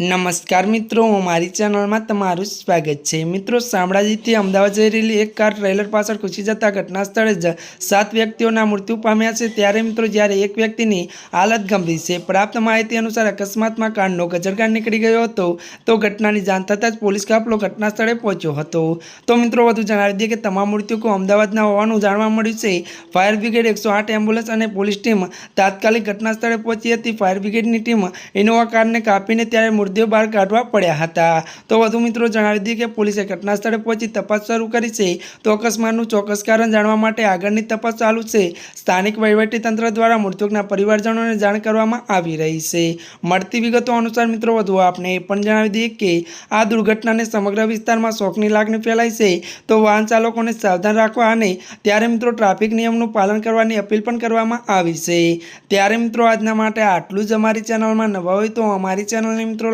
નમસ્કાર મિત્રો મારી ચેનલમાં તમારું સ્વાગત છે. મિત્રો, શામળાજીથી અમદાવાદ જઈ રહેલી એક કાર ટ્રેલર પાછળ ઘૂસી જતા ઘટના સ્થળે જ સાત વ્યક્તિઓના મૃત્યુ પામ્યા છે. ત્યારે મિત્રો, જ્યારે એક વ્યક્તિની હાલત ગંભીર છે. પ્રાપ્ત માહિતી અનુસાર અકસ્માતમાં કારનો ગજરગાર નીકળી ગયો હતો. તો ઘટનાની જાણ થતાં જ પોલીસ કાફલો ઘટના સ્થળે પહોંચ્યો હતો. તો મિત્રો, વધુ જણાવી દઈએ કે તમામ મૃત્યુકો અમદાવાદના હોવાનું જાણવા મળ્યું છે. ફાયર બ્રિગેડ એકસો એમ્બ્યુલન્સ અને પોલીસ ટીમ તાત્કાલિક ઘટના સ્થળે પહોંચી હતી. ફાયર બ્રિગેડની ટીમ ઇનોવા કારને કાપીને ત્યારે મૃતદેહ બહાર કાઢવા પડ્યા હતા. તો વધુ મિત્રો જણાવી દઈએ કે પોલીસે ઘટના સ્થળે પહોંચી તપાસ શરૂ કરી છે. તો અકસ્માતનું ચોક્કસ કારણ જાણવા માટે આગળની તપાસ ચાલુ છે. સ્થાનિક તંત્ર દ્વારા મૃતકના પરિવારજનોને જાણ કરવામાં આવી રહી છે. મળતી વિગતો અનુસાર મિત્રો વધુ આપણે એ પણ જણાવી દઈએ કે આ દુર્ઘટનાને સમગ્ર વિસ્તારમાં શોકની લાગણી ફેલાઈ છે. તો વાહન ચાલકોને સાવધાન રાખવા અને ત્યારે મિત્રો ટ્રાફિક નિયમનું પાલન કરવાની અપીલ પણ કરવામાં આવી છે. ત્યારે મિત્રો આજના માટે આટલું જ. અમારી ચેનલમાં નવા હોય તો અમારી ચેનલને મિત્રો